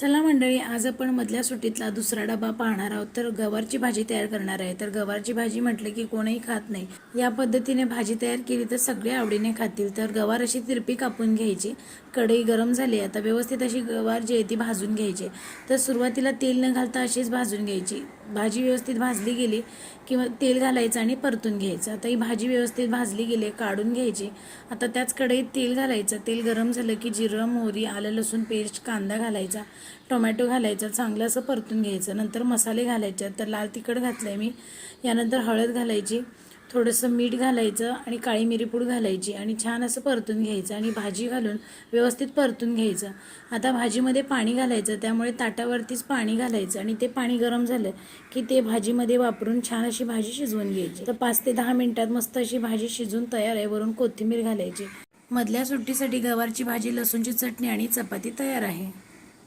चला मंडळी आज आपण मधल्या सुट्टीतला दुसरा डबा पाहणार आहोत. तर गवारची भाजी तयार करणार आहे. तर गवारची भाजी म्हटलं की कोणीही खात नाही. या पद्धतीने भाजी तयार केली तर सगळे आवडीने खातील. तर गवार अशी तिरपी कापून घ्यायची. कढई गरम झाली आता व्यवस्थित अशी गवार जी आहे ती भाजून घ्यायची. तर सुरुवातीला तेल न घालता अशीच भाजून घ्यायची. भाजी व्यवस्थित भाजली गेली किंवा तेल घालायचं आणि परतून घ्यायचं. आता ही भाजी व्यवस्थित भाजली गेली काढून घ्यायची. आता त्याच कढईत तेल घालायचं. तेल गरम झालं की जिरं मोहरी आलं लसूण पेस्ट कांदा घालायचा. टोमॅटो घालायचा चांगलं असं परतून घ्यायचं. नंतर मसाले घालायचे तर लाल तिखट घातलं आहे मी. यानंतर हळद घालायची थोडंसं मीठ घालायचं आणि काळी मिरीपूड घालायची आणि छान असं परतून घ्यायचं आणि भाजी घालून व्यवस्थित परतून घ्यायचं. आता भाजीमध्ये पाणी घालायचं त्यामुळे ताटावरतीच पाणी घालायचं आणि ते पाणी गरम झालं की ते भाजीमध्ये वापरून छान अशी भाजी शिजवून घ्यायची. तर पाच ते दहा मिनिटात मस्त अशी भाजी शिजून तयार आहे वरून कोथिंबीर घालायची. मधल्या सुट्टीसाठी गवारची भाजी लसूणची चटणी आणि चपाती तयार आहे.